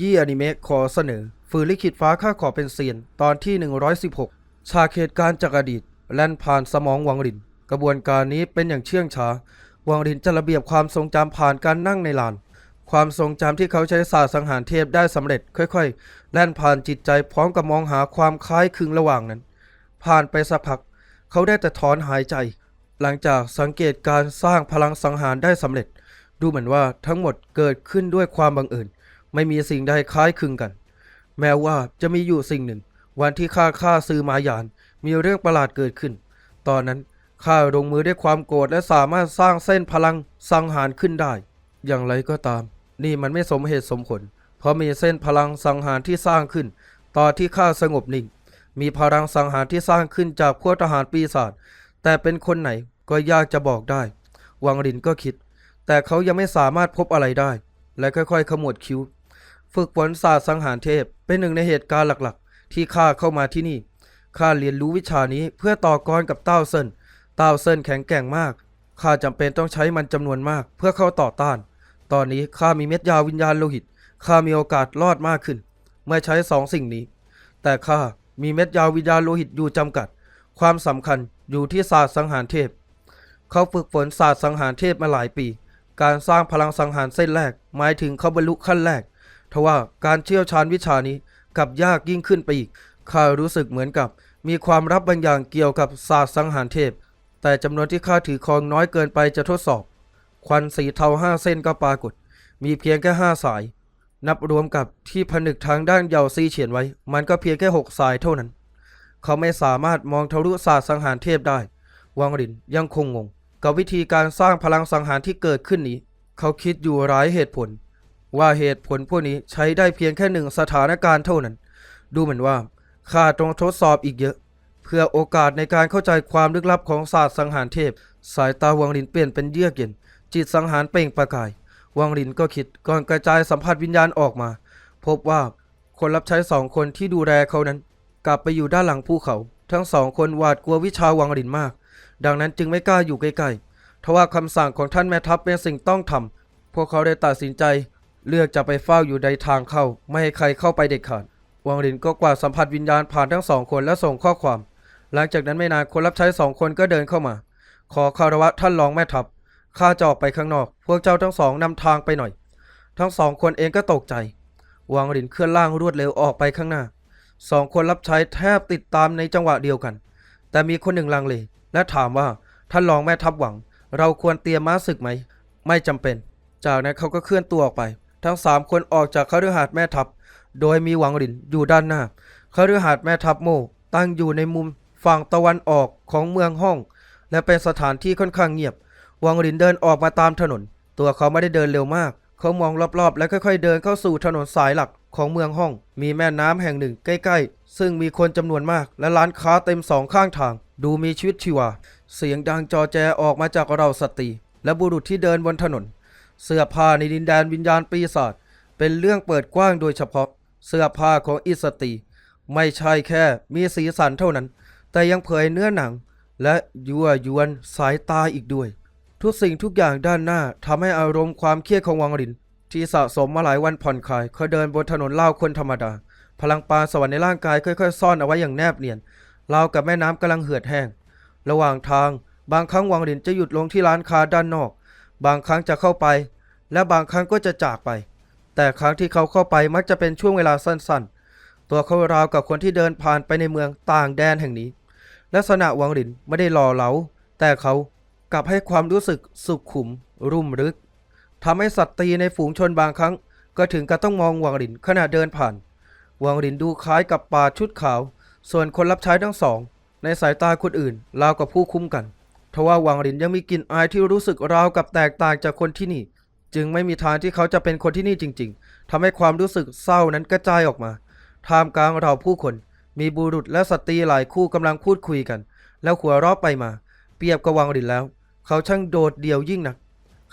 ยี้อนิเมะขอเสนอ ฝืนลิขิตฟ้าข้าขอเป็นเซียน ตอนที่ 116 ฉากเหตุการณ์จากอดีต แล่นผ่านสมองวังริน กระบวนการนี้เป็นอย่างเชื่องช้า วังรินจะระเบียบความทรงจำผ่านการนั่งในลาน ความทรงจำที่เขาใช้ศาสตร์สังหารเทพได้สำเร็จ ค่อยๆ แล่นผ่านจิตใจพร้อมกับมองหาความคล้ายคลึงระหว่างนั้น ผ่านไปสักพัก เขาได้แต่ถอนหายใจ หลังจากสังเกตการสร้างพลังสังหารได้สำเร็จ ดูเหมือนว่าทั้งหมดเกิดขึ้นด้วยความบังเอิญ ไม่มีสิ่งใดคล้ายคลึงกัน แม้ว่าจะมีอยู่สิ่งหนึ่ง วันที่ข้าฆ่าซื้อมายาน มีเรื่องประหลาดเกิดขึ้น ตอนนั้นข้าลงมือด้วยความโกรธและสามารถสร้างเส้นพลังสังหารขึ้นได้ อย่างไรก็ตาม นี่มันไม่สมเหตุสมผล เพราะมีเส้นพลังสังหารที่สร้างขึ้น ตอนที่ข้าสงบนิ่ง มีพลังสังหารที่สร้างขึ้นจากพวกทหารปีศาจ แต่เป็นคนไหนก็ยากจะบอกได้ วังรินก็คิด แต่เขายังไม่สามารถพบอะไรได้ และค่อยๆ ขมวดคิ้ว ฝึกฝนศาสตร์สังหารเทพ เป็นหนึ่งในเหตุการณ์หลักๆ ที่ข้าเข้ามาที่นี่ข้าเรียนรู้วิชานี้เพื่อต่อกรกับเต้าเซินเต้าเซินแข็งแกร่งมากข้าจำเป็นต้องใช้มันจำนวนมากเพื่อเข้าต่อต้าน ตอนนี้ข้ามีเม็ดยาวิญญาณโลหิตข้ามีโอกาสรอดมากขึ้น เมื่อใช้สองสิ่งนี้ แต่ข้ามีเม็ดยาวิญญาณโลหิตอยู่จำกัด ความสำคัญอยู่ที่ศาสตร์สังหารเทพ เขาฝึกฝนศาสตร์สังหารเทพมาหลายปี การสร้างพลังสังหารเส้นแรก หมายถึงเขาบรรลุขั้นแรก ทว่าการเชี่ยวชาญวิชานี้กลับยากยิ่งขึ้นไปอีกข้ารู้สึกเหมือนกับ มีความรับบางอย่างเกี่ยวกับศาสตร์สังหารเทพ แต่จำนวนที่ข้าถือครองน้อยเกินไปจะทดสอบ ควันสีเทาห้าเส้นก็ปรากฏ มีเพียงแค่ห้าสาย นับรวมกับที่ผนึกทางด้านเยาซีเฉียนไว้ มันก็เพียงแค่หกสายเท่านั้น เขาไม่สามารถมองทะลุศาสตร์สังหารเทพได้วังรินยังคงงง กับวิธีการสร้างพลังสังหารที่เกิดขึ้นนี้ เขาคิดอยู่หลายเหตุผล ว่าเหตุผลพวกนี้ใช้ได้เพียงแค่หนึ่งสถานการณ์เท่านั้น ดูเหมือนว่าข้าต้องทดสอบอีกเยอะ เพื่อโอกาสในการเข้าใจความลึกลับของศาสตร์สังหารเทพ สายตาวังลินเปลี่ยนเป็นเยือกเย็น จิตสังหารเปล่งประกาย วังลินก็คิดก่อนกระจายสัมผัสวิญญาณออกมา พบว่าคนรับใช้สองคนที่ดูแลเขานั้น กลับไปอยู่ด้านหลังภูเขา ทั้งสองคนหวาดกลัววิชาวังลินมาก ดังนั้นจึงไม่กล้าอยู่ใกล้ๆทว่าคำสั่งของท่านแม่ทัพเป็นสิ่งต้องทำพวกเขาได้ตัดสินใจ เลือกจะไปเฝ้าอยู่ในทางเข้า ไม่ให้ใครเข้าไปเด็ดขาดวังลินก็กวาดสัมผัสวิญญาณผ่านทั้งสองคนและส่งข้อความ หลังจากนั้นไม่นานคนรับใช้สองคนก็เดินเข้ามา ขอคารวะท่านรองแม่ทัพข้าจะออกไปข้างนอก พวกเจ้าทั้งสองนำทางไปหน่อย ทั้งสองคนเองก็ตกใจวังลินเคลื่อนล่างรวดเร็วออกไปข้างหน้าสองคนรับใช้แทบติดตามในจังหวะเดียวกัน แต่มีคนหนึ่งลังเลและถามว่าท่านรองแม่ทัพหวัง เราควรเตรียมม้าศึกไหม ไม่จำเป็น จากนั้นเขาก็เคลื่อนตัวออกไป ทั้งสามคนออกจากคฤหาสน์แม่ทัพ โดยมีหวังหลินอยู่ด้านหน้าคฤหาสน์แม่ทัพโมตั้งอยู่ในมุมฝั่งตะวันออกของเมืองห้อง และเป็นสถานที่ค่อนข้างเงียบ วังหลินเดินออกมาตามถนน ตัวเขาไม่ได้เดินเร็วมาก เขามองรอบๆ และค่อยๆ เดินเข้าสู่ถนนสายหลักของเมืองห้อง มีแม่น้ำแห่งหนึ่งใกล้ๆ ซึ่งมีคนจำนวนมาก และร้านค้าเต็มสองข้างทาง ดูมีชีวิตชีวา เสียงดังจอแจออกมาจากเราสตรีและบุรุษที่เดินบนถนน เสื้อผ้าในดินแดนวิญญาณปีศาจเป็นเรื่องเปิดกว้างโดยเฉพาะ เสื้อผ้าของอิสตี ไม่ใช่แค่มีสีสันเท่านั้น แต่ยังเผยเนื้อหนัง และยั่วยวนสายตาอีกด้วย ทุกสิ่งทุกอย่างด้านหน้าทำให้อารมณ์ความเครียดของวังริน ที่สะสมมาหลายวันผ่อนคลายเขาเดินบนถนนเล่าคนธรรมดา พลังปราณสวรรค์ในร่างกายค่อยๆซ่อนเอาไว้อย่างแนบเนียนเรากับแม่น้ำกำลังเหือดแห้ง ระหว่างทางบางครั้งวังรินจะหยุดลงที่ร้านค้าด้านนอก บางครั้งจะเข้าไป และบางครั้งก็จะจากไป แต่ครั้งที่เขาเข้าไปมักจะเป็นช่วงเวลาสั้นๆ ตัวเขาราวกับคนที่เดินผ่านไปในเมืองต่างแดนแห่งนี้ ลักษณะวังรินไม่ได้หล่อเหลา แต่เขากลับให้ความรู้สึกสุขขุม รุ่มลึกทำให้สัตว์ตีในฝูงชนบางครั้ง ก็ถึงกับต้องมองวังรินขณะเดินผ่าน วังรินดูคล้ายกับป่าชุดขาว ส่วนคนรับใช้ทั้งสอง ในสายตาคนอื่นราวกับผู้คุ้มกัน ทว่าวังรินยังมีกลิ่นอายที่รู้สึกราวกับแตกต่างจากคนที่นี่ จึงไม่มีทางที่เขาจะเป็นคนที่นี่จริง ๆทำให้ความรู้สึกเศร้านั้นกระจายออกมา ท่ามกลางเราผู้คน มีบุรุษและสตรีหลายคู่กำลังพูดคุยกัน แล้วหัวเราะไปมา เปรียบกับวังรินแล้ว เขาช่างโดดเดี่ยวยิ่งนัก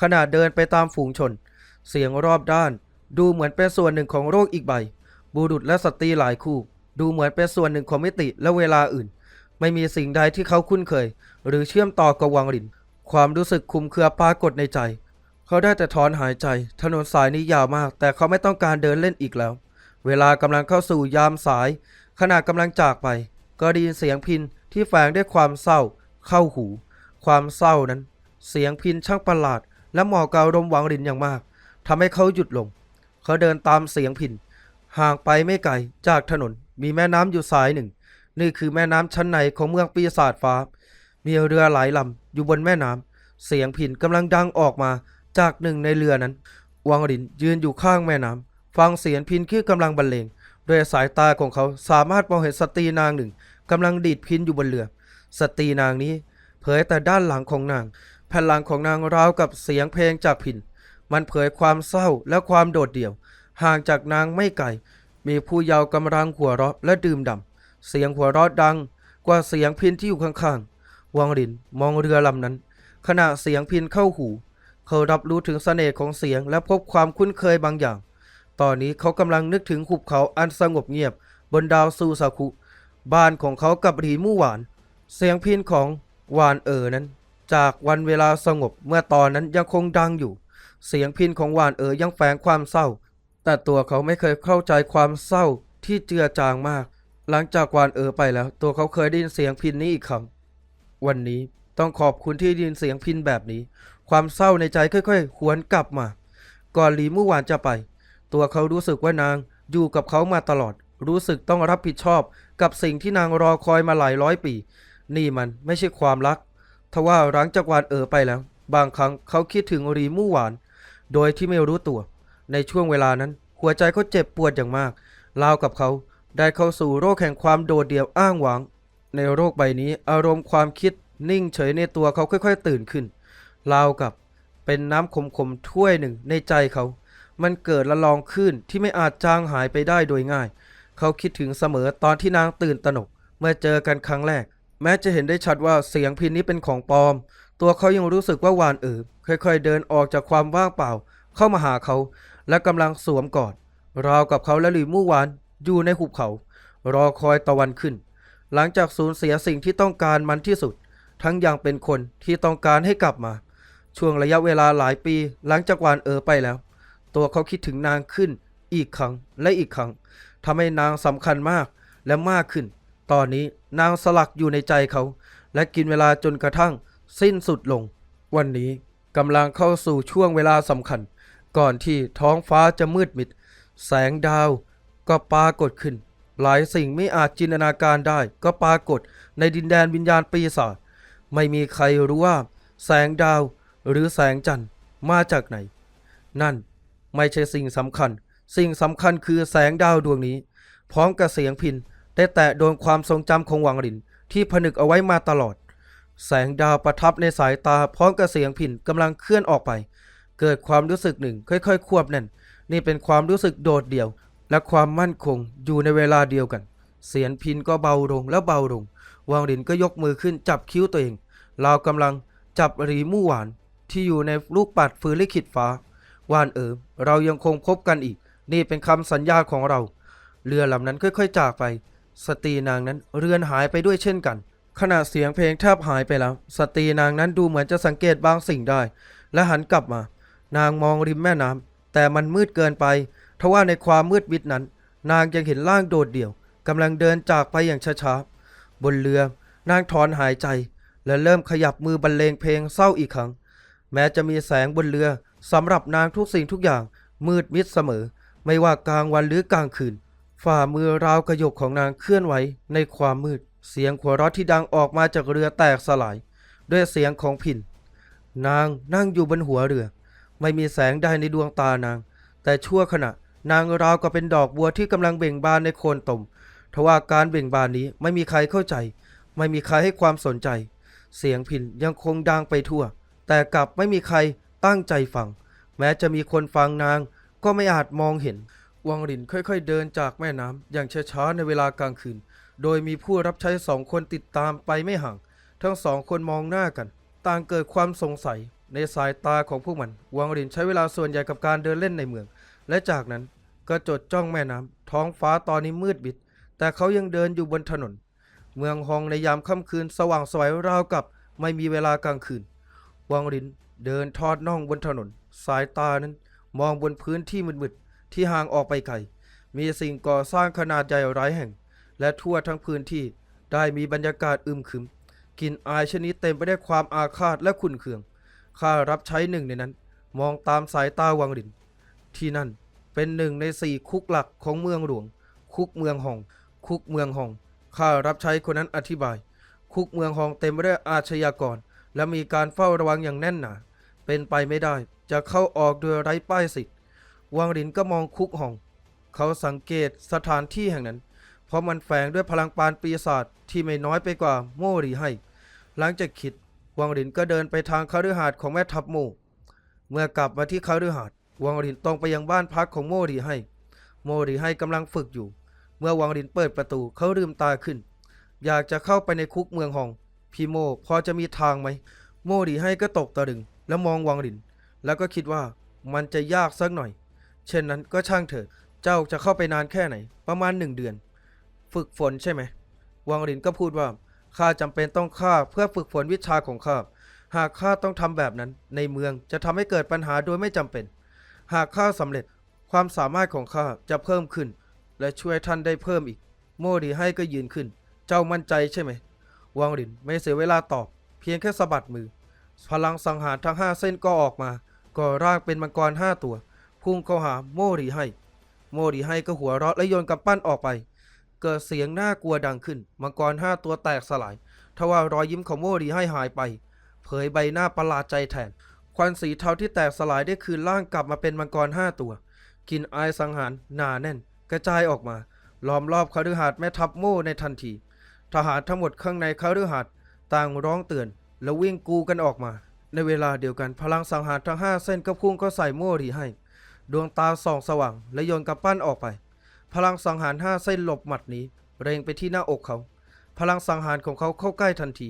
ขณะเดินไปตามฝูงชน เสียงรอบด้าน ดูเหมือนเป็นส่วนหนึ่งของโรคอีกใบ บุรุษและสตรีหลายคู่ ดูเหมือนเป็นส่วนหนึ่งของมิติและเวลาอื่น ไม่มีสิ่งใดที่เขาคุ้นเคย หรือเชื่อมต่อกับวังริน ความรู้สึกคุมเครือปรากฏในใจ เขาได้แต่ถอนหายใจ ถนนสายนี้ยาวมาก แต่เขาไม่ต้องการเดินเล่นอีกแล้ว เวลากำลังเข้าสู่ยามสาย ขณะกำลังจากไป ก็ได้ยินเสียงพินที่แฝงด้วยความเศร้า เข้าหู ความเศร้านั้น เสียงพินช่างประหลาด และเหมาะกับอารมวังรินอย่างมากทำให้เขาหยุดลง เขาเดินตามเสียงพินห่างไปไม่ไกลจากถนนมีแม่น้ำอยู่สายหนึ่ง นี่คือแม่น้ำชั้นในของเมืองปีศาจฟ้า มีเรือหลายลำอยู่บนแม่น้ำเสียงพินกำลังดังออกมาจากหนึ่งในเรือนั้น วังรินยืนอยู่ข้างแม่น้ำฟังเสียงพินคือกำลังบรรเลงด้วยสายตาของเขาสามารถมองเห็นสตรีนางหนึ่งกำลังดีดพินอยู่บนเรือ สตรีนางนี้ เผยแต่ด้านหลังของนางแผ่นหลังของนางราวกับเสียงเพลงจากพินมันเผยความเศร้าและความโดดเดี่ยว ห่างจากนางไม่ไกลมีผู้เยาว์กำลังหัวเราะและดื่มด่ำ เสียงหัวเราะดังกว่าเสียงพินที่อยู่ข้างๆ วังรินมองเรือลำนั้น ขณะเสียงพินเข้าหู เขารับรู้ถึงเสน่ห์ของเสียงและพบความคุ้นเคยบางอย่าง ตอนนี้เขากำลังนึกถึงหุบเขาอันสงบเงียบบนดาวซูซาคุบ้านของเขากับหีมู่หวาน เสียงพินของหวานเอ๋อนั้น จากวันเวลาสงบเมื่อตอนนั้นยังคงดังอยู่ เสียงพินของหวานเอ๋อยังแฝงความเศร้า แต่ตัวเขาไม่เคยเข้าใจความเศร้าที่เจือจางมาก หลังจากวานเออไปแล้ว ตัวเขาเคยได้ยินเสียงพินนี้อีกครั้ง วันนี้ต้องขอบคุณที่ได้ยินเสียงพินแบบนี้ ความเศร้าในใจค่อยๆหวนกลับมา ก่อนหลีมู่หวานจะไป ตัวเขารู้สึกว่านางอยู่กับเขามาตลอด รู้สึกต้องรับผิดชอบกับสิ่งที่นางรอคอยมาหลายร้อยปี นี่มันไม่ใช่ความรักทว่าหลังจากวานเออไปแล้ว บางครั้งเขาคิดถึงหลีมู่หวาน โดยที่ไม่รู้ตัว ในช่วงเวลานั้น หัวใจเขาเจ็บปวดอย่างมากราวกับเขา ได้เข้าสู่โรคแห่งความโดดเดี่ยวอ้างหว้าง ในโรคใบนี้อารมณ์ความคิดนิ่งเฉยในตัวเขาค่อย ๆ ตื่นขึ้นราวกับเป็นน้ำขมๆถ้วยหนึ่งในใจเขา มันเกิดละลองขึ้นที่ไม่อาจจางหายไปได้โดยง่าย เขาคิดถึงเสมอตอนที่นางตื่นตระหนก เมื่อเจอกันครั้งแรก แม้จะเห็นได้ชัดว่าเสียงพินนี้เป็นของปลอม ตัวเขายังรู้สึกว่าหวานเอ๋อค่อย ๆ เดินออกจากความว่างเปล่า เข้ามาหาเขา และกำลังสวมกอดราวกับเขาและหลีมู่หวาน อยู่ในหุบเขา รอคอยตะวันขึ้น หลังจากสูญเสียสิ่งที่ต้องการมันที่สุด ทั้งยังเป็นคนที่ต้องการให้กลับมา ช่วงระยะเวลาหลายปี หลังจากวานเออไปแล้ว ตัวเขาคิดถึงนางขึ้น อีกครั้งและอีกครั้งทำให้นางสำคัญมากและมากขึ้น ตอนนี้นางสลักอยู่ในใจเขา และกินเวลาจนกระทั่ง สิ้นสุดลง วันนี้กำลังเข้าสู่ช่วงเวลาสำคัญ ก่อนที่ท้องฟ้าจะมืดมิด แสงดาว ก็ปรากฏขึ้น หลายสิ่งไม่อาจจินตนาการได้ ก็ปรากฏในดินแดนวิญญาณปีศาจไม่มีใครรู้ว่า แสงดาวหรือแสงจันทร์มาจากไหน นั่นไม่ใช่สิ่งสำคัญ สิ่งสำคัญคือแสงดาวดวงนี้ พร้อมกับเสียงพินได้แตะโดนความทรงจำของวังรินที่ผนึกเอาไว้มาตลอด แสงดาวประทับในสายตาพร้อมกับเสียงพินกำลังเคลื่อนออกไป เกิดความรู้สึกหนึ่งค่อยๆ ควบแน่น นี่เป็นความรู้สึกโดดเดี่ยว และความมั่นคงอยู่ในเวลาเดียวกัน เสียงพินก็เบาลงแล้วเบาลงวางรินก็ยกมือขึ้นจับคิ้วตัวเองเรากำลังจับหรีมู่หวานที่อยู่ในลูกปัดฟืนลิขิตฟ้า วานเอ๋อเรายังคงพบกันอีก นี่เป็นคำสัญญาของเรา เรือลำนั้นค่อยๆ จากไป สตรีนางนั้นเรือนหายไปด้วยเช่นกันขณะเสียงเพลงแทบหายไปแล้ว สตรีนางนั้นดูเหมือนจะสังเกตบางสิ่งได้ และหันกลับมา นางมองริมแม่น้ำแต่มันมืดเกินไป ทว่าในความมืดมิดนั้น นางยังเห็นร่างโดดเดี่ยวกำลังเดินจากไปอย่างช้าๆบนเรือนางถอนหายใจ และเริ่มขยับมือบรรเลงเพลงเศร้าอีกครั้ง แม้จะมีแสงบนเรือสำหรับนางทุกสิ่งทุกอย่างมืดมิดเสมอ ไม่ว่ากลางวันหรือกลางคืน ฝ่ามือราวกระยกของนางเคลื่อนไหวในความมืด เสียงหัวเราะที่ดังออกมาจากเรือแตกสลาย ด้วยเสียงของพินนางนั่งอยู่บนหัวเรือ ไม่มีแสงใดในดวงตานาง แต่ชั่วขณะ นางราวกับเป็นดอกบัวที่กำลังเบ่งบานในโคนตมทว่าการเบ่งบานนี้ไม่มีใครเข้าใจ ไม่มีใครให้ความสนใจ เสียงพินยังคงดังไปทั่ว แต่กลับไม่มีใครตั้งใจฟัง แม้จะมีคนฟังนางก็ไม่อาจมองเห็น วังรินค่อยๆเดินจากแม่น้ำอย่างช้าๆในเวลากลางคืน โดยมีผู้รับใช้สองคนติดตามไปไม่ห่าง ทั้งสองคนมองหน้ากัน ต่างเกิดความสงสัยในสายตาของพวกมัน วังรินใช้เวลาส่วนใหญ่กับการเดินเล่นในเมือง และจากนั้นก็จดจ้องแม่น้ำท้องฟ้าตอนนี้มืดมิด แต่เขายังเดินอยู่บนถนน เมืองฮองในยามค่ำคืนสว่างสวยราวกับไม่มีเวลากลางคืน วังรินเดินทอดน่องบนถนน สายตานั้นมองบนพื้นที่มืดๆที่ห่างออกไปไกล มีสิ่งก่อสร้างขนาดใหญ่หลายแห่ง และทั่วทั้งพื้นที่ได้มีบรรยากาศอึมครึมกลิ่นอายชนิดเต็มไปด้วยความอาฆาตและขุ่นเคือง ข้ารับใช้หนึ่งในนั้น มองตามสายตาวังริน ที่นั่นเป็นหนึ่งในสี่คุกหลักของเมืองหลวง คุกเมืองหอง คุกเมืองหอง ข้ารับใช้คนนั้นอธิบาย คุกเมืองหองเต็มไปด้วยอาชญากร และมีการเฝ้าระวังอย่างแน่นหนา เป็นไปไม่ได้จะเข้าออกโดยไร้ป้ายสิทธิ์ วังรินก็มองคุกหอง เขาสังเกตสถานที่แห่งนั้น เพราะมันแฝงด้วยพลังปานปีศาจที่ไม่น้อยไปกว่าโมรีให้ หลังจากคิด วังรินก็เดินไปทางคฤหาสน์ของแม่ทัพโมเมื่อกลับมาที่คฤหาสน์ วังรินตรงไปยังบ้านพักของโมรีให้ โมรีให้กำลังฝึกอยู่ เมื่อวังรินเปิดประตูเขาลืมตาขึ้น อยากจะเข้าไปในคุกเมืองหอง พี่โมพอจะมีทางไหม โมรีให้ก็ตกตะลึง แล้วมองวังริน แล้วก็คิดว่ามันจะยากสักหน่อย เช่นนั้นก็ช่างเถิด เจ้าจะเข้าไปนานแค่ไหน ประมาณหนึ่งเดือน ฝึกฝนใช่ไหม วังรินก็พูดว่า ข้าจำเป็นต้องฆ่าเพื่อฝึกฝนวิชาของข้า หากข้าต้องทำแบบนั้นในเมืองจะทำให้เกิดปัญหาโดยไม่จำเป็น หากข้าสำเร็จความสามารถของข้าจะเพิ่มขึ้น และช่วยท่านได้เพิ่มอีก โมดีให้ก็ยืนขึ้น เจ้ามั่นใจใช่ไหม วังรินไม่เสียเวลาตอบ เพียงแค่สะบัดมือ พลังสังหารทั้งห้าเส้นก็ออกมา ก่อร่างเป็นมังกรห้าตัว พุ่งเข้าหาโมรีให้ โมรีให้ก็หัวเราะและโยนกำปั้นออกไป เกิดเสียงน่ากลัวดังขึ้น มังกรห้าตัวแตกสลาย ทว่ารอยยิ้มของโมรีให้หายไป เผยใบหน้าประหลาดใจแทน ควันสีเทาที่แตกสลายได้คืนร่างกลับมาเป็นมังกรห้าตัวกินอายสังหารหนาแน่น กระจายออกมา ล้อมรอบคฤหาสน์แม่ทัพโม่ในทันที ทหารทั้งหมดข้างในคฤหาสน์ต่างร้องเตือน แล้ววิ่งกูกันออกมา ในเวลาเดียวกันพลังสังหารทั้งห้าเส้นก็พุ่งเข้าใส่โม่รีให้ ดวงตาส่องสว่าง และโยนกำปั้นออกไป พลังสังหารห้าเส้นหลบหมัดหนี้เร่งไปที่หน้าอกเขา พลังสังหารของเขาเข้าใกล้ทันที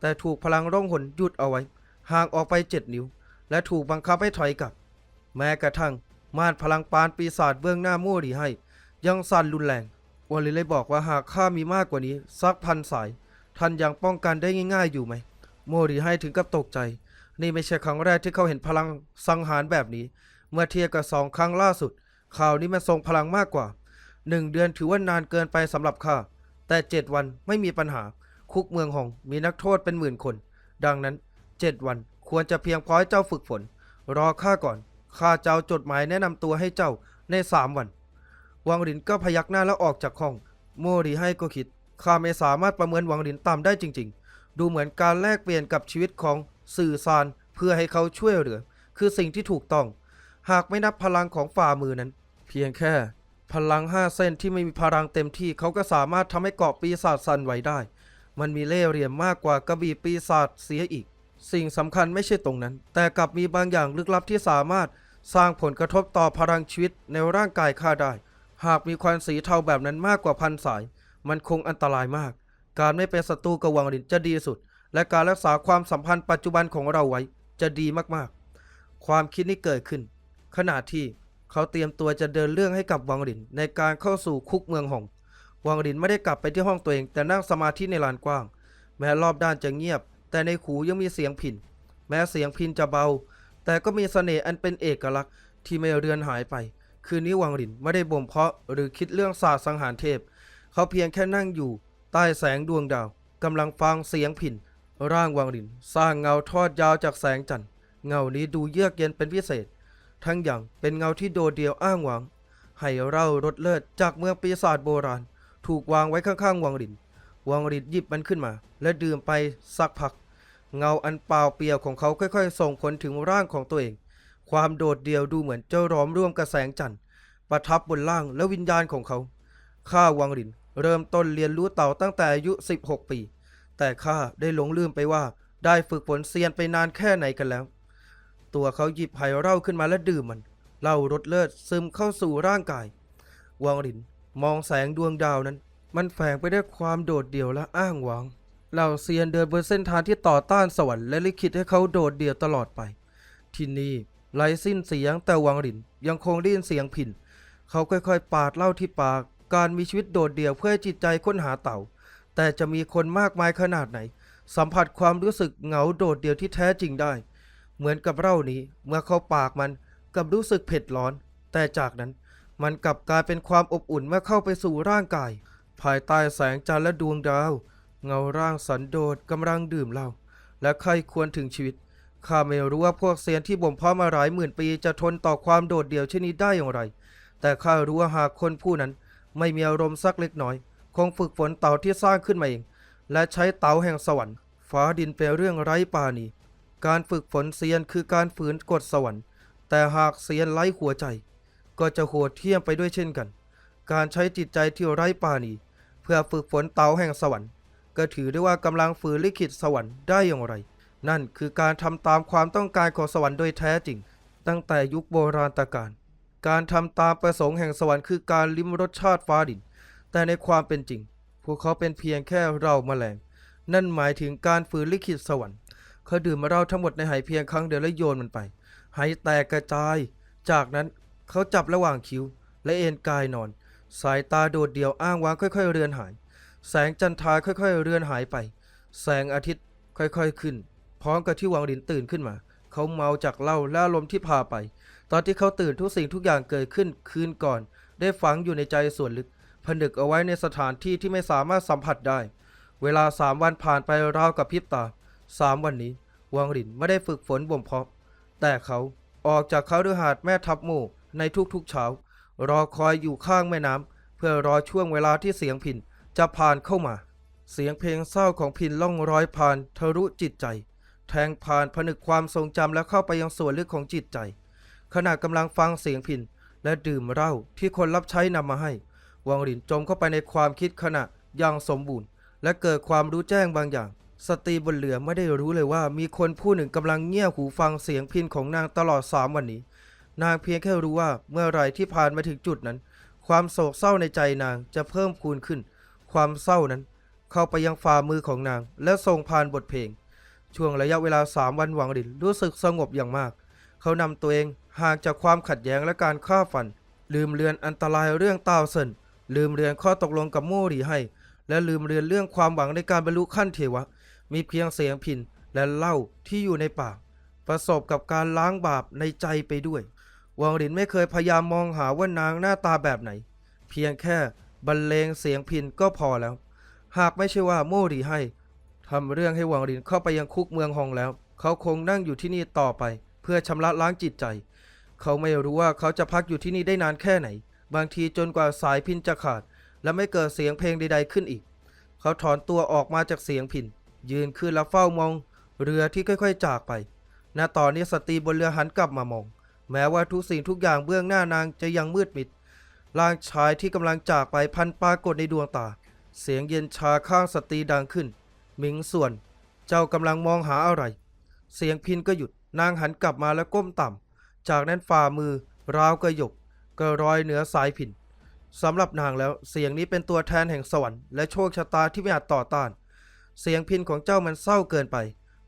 แต่ถูกพลังร่องหนหยุดเอาไว้ ห่างออกไปเจ็ดนิ้ว และถูกบังคับให้ถอยกลับ แม้กระทั่งมานพลังปานปีศาจเบื้องหน้าโม่รีให้ ยังสั่นรุนแรงวอลเลยเลยบอกว่าหากข้ามีมากกว่านี้สักพันสาย ท่านยังป้องกันได้ง่าย ๆ อยู่ไหมโมรีให้ถึงกับตกใจ นี่ไม่ใช่ครั้งแรกที่เขาเห็นพลังสังหารแบบนี้ เมื่อเทียบกับสองครั้งล่าสุดข่าวนี้มันทรงพลังมากกว่าหนึ่งเดือนถือว่านานเกินไปสำหรับข้าแต่เจ็ดวันไม่มีปัญหา คุกเมืองหองมีนักโทษเป็นหมื่นคน ดังนั้นเจ็ดวัน ควรจะเพียงพอให้เจ้าฝึกฝน รอข้าก่อน ข้าจะเอาจดหมายแนะนำตัวให้เจ้าในสามวัน วังหลินก็พยักหน้าแล้วออกจากห้อง โมรีให้ก็คิด ข้าไม่สามารถประเมินวังหลินต่ำได้จริง ๆ ดูเหมือนการแลกเปลี่ยนกับชีวิตของสื่อสารเพื่อให้เขาช่วยเหลือ คือสิ่งที่ถูกต้อง หากไม่นับพลังของฝ่ามือนั้น เพียงแค่ พลังห้าเส้นที่ไม่มีพลังเต็มที่เขาก็สามารถทำให้เกาะปีศาจสั่นไหวได้ มันมีเล่ห์เหลี่ยมมากกว่ากระบี่ปีศาจเสียอีก สิ่งสำคัญไม่ใช่ตรงนั้น แต่กลับมีบางอย่างลึกลับที่สามารถสร้างผลกระทบต่อพลังชีวิตในร่างกายข้าได้ หากมีควันสีเทาแบบนั้นมากกว่าพันสาย มันคงอันตรายมาก การไม่เป็นศัตรูกับวังลินจะดีสุด และการรักษาความสัมพันธ์ปัจจุบันของเราไว้จะดีมากๆ ความคิดนี้เกิดขึ้น ขณะที่เขาเตรียมตัวจะเดินเรื่องให้กับวังลินในการเข้าสู่คุกเมืองหงวังลินไม่ได้กลับไปที่ห้องตัวเอง แต่นั่งสมาธิในลานกว้าง แม้รอบด้านจะเงียบ แต่ในหูยังมีเสียงพินแม้เสียงพินจะเบา แต่ก็มีเสน่ห์อันเป็นเอกลักษณ์ที่ไม่เรือนหายไป คืนนี้วังลินไม่ได้บ่มเพาะหรือคิดเรื่องศาสตร์สังหารเทพ เขาเพียงแค่นั่งอยู่ ใต้แสงดวงดาวกำลังฟังเสียงพินร่างวังลิน สร้างเงาทอดยาวจากแสงจันทร์เงานี้ดูเยือกเย็นเป็นพิเศษ ทั้งอย่างเป็นเงาที่โดดเดี่ยวอ้างว้างให้เล่ารถเลิศจากเมืองปีศาจโบราณ ถูกวางไว้ข้างๆวังลิน วังลินหยิบมันขึ้นมา และดื่มไปสักพัก เงาอันเปล่าเปลี่ยวของเขาค่อยๆ ส่งผลถึงร่างของตัวเอง ความโดดเดี่ยวดูเหมือนจะร้อมร่วมกับแสงจันทร์ประทับบนร่างและวิญญาณของเขา ข้าวังลิน เริ่มต้นเรียนรู้เต่าตั้งแต่อายุ 16 ปี แต่ข้าได้หลงลืมไปว่า ได้ฝึกฝนเซียนไปนานแค่ไหนกันแล้ว ตัวเขาหยิบไผ่เหล้าขึ้นมาและดื่มมันเหล้ารสเลิศซึมเข้าสู่ร่างกาย วังลินมองแสงดวงดาวนั้น มันแฝงไปด้วยความโดดเดี่ยวและอ้างว้าง เหล่าเซียนเดินบนเส้นทางที่ต่อต้านสวรรค์และลิขิตให้เขาโดดเดี่ยวตลอดไป ที่นี่ไร้สิ้นเสียงแต่วังหลินยังคงได้ยินเสียงผิน เขาค่อยๆ ปาดเหล้าที่ปาก การมีชีวิตโดดเดี่ยวเพื่อจิตใจค้นหาเต่า แต่จะมีคนมากมายขนาดไหน สัมผัสความรู้สึกเหงาโดดเดี่ยวที่แท้จริงได้ เหมือนกับเล้านี้เมื่อเขาปากมันกับรู้สึกเผ็ดร้อน แต่จากนั้นมันกลับกลายเป็นความอบอุ่นเมื่อเข้าไปสู่ร่างกาย ภายใต้แสงจันทร์และดวงดาว เงาร่างสันโดษกำลังดื่มเหล้าและใครควรถึงชีวิตข้าไม่รู้ว่าพวกเซียนที่บ่มเพาะมาหลายหมื่นปีจะทนต่อความโดดเดี่ยวเช่นนี้ได้อย่างไร แต่ข้ารู้ว่าหากคนผู้นั้น ไม่มีอารมณ์สักเล็กน้อย คงฝึกฝนเต่าที่สร้างขึ้นมาเอง และใช้เต่าแห่งสวรรค์ ฟ้าดินเป็นเรื่องไร้ปาณีการฝึกฝนเซียนคือการฝืนกฎสวรรค์ แต่หากเซียนไร้หัวใจ ก็จะโหดเที่ยมไปด้วยเช่นกัน การใช้จิตใจที่ไร้ปาณีเพื่อฝึกฝนเต่าแห่งสวรรค์ ก็ถือได้ว่ากำลังฝืนลิขิตสวรรค์ได้อย่างไร นั่นคือการทำตามความต้องการของสวรรค์โดยแท้จริง ตั้งแต่ยุคโบราณตกาลการทำตามประสงค์แห่งสวรรค์คือการลิ้มรสชาติฟ้าดิน แต่ในความเป็นจริง พวกเขาเป็นเพียงแค่เราแมลง นั่นหมายถึงการฝืนลิขิตสวรรค์ เขาดื่มมาเราทั้งหมดในไหเพียงครั้งเดียวและโยนมันไปไหแตกกระจาย จากนั้นเขาจับระหว่างคิ้ว และเอ็นกายนอน สายตาโดดเดี่ยวอ้างว้างค่อย ๆ เรือนหาย แสงจันทราค่อย ๆเรือนหายไป แสงอาทิตย์ค่อยๆขึ้น พร้อมกับที่วังลินตื่นขึ้นมา เขาเมาจากเหล้าและอารมที่พาไป ตอนที่เขาตื่นทุกสิ่งทุกอย่างเกิดขึ้นคืนก่อน ได้ฝังอยู่ในใจส่วนลึก ผนึกเอาไว้ในสถานที่ที่ไม่สามารถสัมผัสได้ เวลาสามวันผ่านไปราวกับพริบตาสามวันนี้ วังหลินไม่ได้ฝึกฝนบ่มเพาะ แต่เขาออกจากเขาด้วยหาดแม่ทับหมู่ในทุกๆเช้า รอคอยอยู่ข้างแม่น้ำเพื่อรอช่วงเวลาที่เสียงพิน จะผ่านเข้ามา เสียงเพลงเศร้าของพินล่องร้อยผ่านทะลุจิตใจ แทงผ่านผนึกความทรงจำและเข้าไปยังส่วนลึกของจิตใจ ขณะกำลังฟังเสียงพินและดื่มเหล้าที่คนรับใช้นำมาให้ วังหลินจมเข้าไปในความคิดขณะอย่างสมบูรณ์ และเกิดความรู้แจ้งบางอย่าง สตรีบนเรือไม่ได้รู้เลยว่า มีคนผู้หนึ่งกำลังเงี่ยหูฟังเสียงพินของนางตลอดสามวันนี้ นางเพียงแค่รู้ว่าเมื่อไรที่ผ่านมาถึงจุดนั้น ความโศกเศร้าในใจนางจะเพิ่มพูนขึ้น ความเศร้านั้น เข้าไปยังฝ่ามือของนาง และส่งผ่านบทเพลง ช่วงระยะเวลาสามวันหวังหลินรู้สึกสงบอย่างมาก เขานำตัวเองห่างจากความขัดแย้งและการฆ่าฟัน ลืมเลือนอันตรายเรื่องตาวเซินลืมเลือนข้อตกลงกับโม่หลีให้ และลืมเลือนเรื่องความหวังในการบรรลุขั้นเทวะ มีเพียงเสียงพินและเหล้าที่อยู่ในปากประสบกับการล้างบาปในใจไปด้วย วังหลินไม่เคยพยายามมองหาว่านางหน้าตาแบบไหน เพียงแค่ บรรเลงเสียงพินก็พอแล้ว หากไม่ใช่ว่าโม่ดีให้ทำเรื่องให้วังหลินเข้าไปยังคุกเมืองฮองแล้ว เขาคงนั่งอยู่ที่นี่ต่อไป เพื่อชำระล้างจิตใจ เขาไม่รู้ว่าเขาจะพักอยู่ที่นี่ได้นานแค่ไหน บางทีจนกว่าสายพินจะขาด และไม่เกิดเสียงเพลงใด ๆขึ้นอีก เขาถอนตัวออกมาจากเสียงพิน ยืนขึ้นแล้วเฝ้ามอง เรือที่ค่อยๆ จากไปณตอนนี้สตรีบนเรือหันกลับมามอง แม้ว่าทุกสิ่งทุกอย่างเบื้องหน้านางจะยังมืดมิด ร่างชายที่กำลังจากไปพันปรากฏในดวงตา เสียงเย็นชาข้างสตรีดังขึ้น หมิงส่วน เจ้ากำลังมองหาอะไร เสียงพินก็หยุด นางหันกลับมาแล้วก้มต่ำ จากนั้นฝ่ามือ ราวกระยกก็รอยเหนือสายพินสำหรับนางแล้วเสียงนี้เป็นตัวแทนแห่งสวรรค์และโชคชะตาที่ไม่อาจต่อต้าน เสียงพินของเจ้ามันเศร้าเกินไป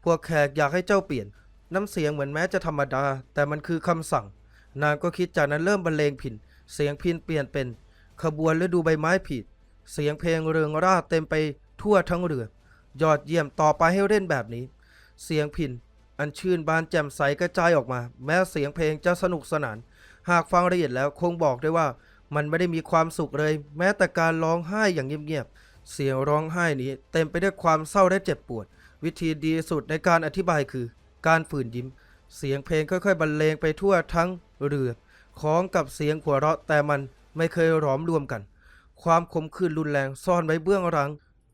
พวกแขกอยากให้เจ้าเปลี่ยน น้ำเสียงเหมือนแม้จะธรรมดา แต่มันคือคำสั่ง นางก็คิดจากนั้นเริ่มบรรเลงพิน เสียงพินเปลี่ยนเป็นขบวนฤดูใบไม้ผลิเสียงเพลงเรืองร่าเต็มไปทั่วทั้งเรือยอดเยี่ยมต่อไปให้เล่นแบบนี้ เสียงพินอันชื่นบานแจ่มใสกระจายออกมา แม้เสียงเพลงจะสนุกสนาน หากฟังละเอียดแล้วคงบอกได้ว่ามันไม่ได้มีความสุขเลย แม้แต่การร้องไห้อย่างเงียบๆเสียงร้องไห้นี้เต็มไปด้วยความเศร้าและเจ็บปวด วิธีดีสุดในการอธิบายคือ การฝืนยิ้ม เสียงเพลงค่อยๆบรรเลงไปทั่วทั้งเรือ คล้องกับเสียงหัวเราะแต่มันไม่เคยหลอมรวมกัน ความขมขื่นรุนแรงซ่อนไว้เบื้องหลัง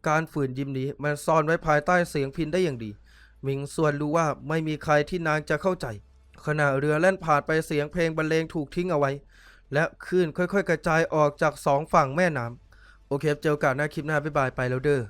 การฝืนยิ้มนี้มันซ่อนไว้ภายใต้เสียงพินได้อย่างดีหมิงส่วนรู้ว่าไม่มีใครที่นางจะเข้าใจ ขณะเรือแล่นผ่านไปเสียงเพลงบรรเลงถูกทิ้งเอาไว้ และคลื่นค่อยๆ กระจายออกจากสองฝั่งแม่น้ำโอเคเจอกันหน้าคลิปหน้าบ๊ายบายไปแล้วเด้อ